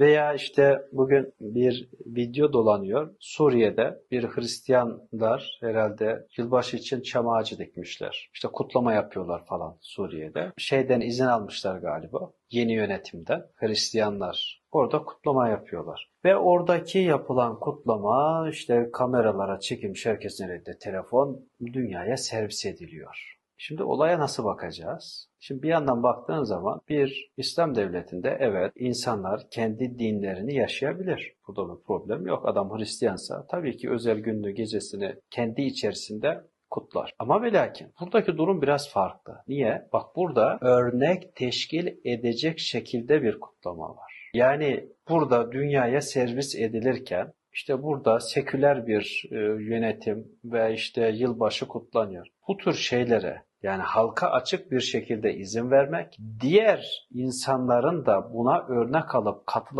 Veya işte bugün bir video dolanıyor. Suriye'de bir Hristiyanlar herhalde yılbaşı için çam ağacı dikmişler. İşte kutlama yapıyorlar falan Suriye'de. Şeyden izin almışlar galiba. Yeni yönetimden Hristiyanlar orada kutlama yapıyorlar. Ve oradaki yapılan kutlama işte kameralara çekilmiş herkesin elinde telefon dünyaya servis ediliyor. Şimdi olaya nasıl bakacağız? Şimdi bir yandan baktığın zaman bir İslam devletinde evet insanlar kendi dinlerini yaşayabilir. Burada bir problem yok. Adam Hristiyansa tabii ki özel gününü gecesini kendi içerisinde kutlar. Ama ve buradaki durum biraz farklı. Niye? Bak burada örnek teşkil edecek şekilde bir kutlama var. Yani burada dünyaya servis edilirken işte burada seküler bir e, yönetim ve işte yılbaşı kutlanıyor. Bu tür şeylere yani halka açık bir şekilde izin vermek, diğer insanların da buna örnek alıp katılabilmesi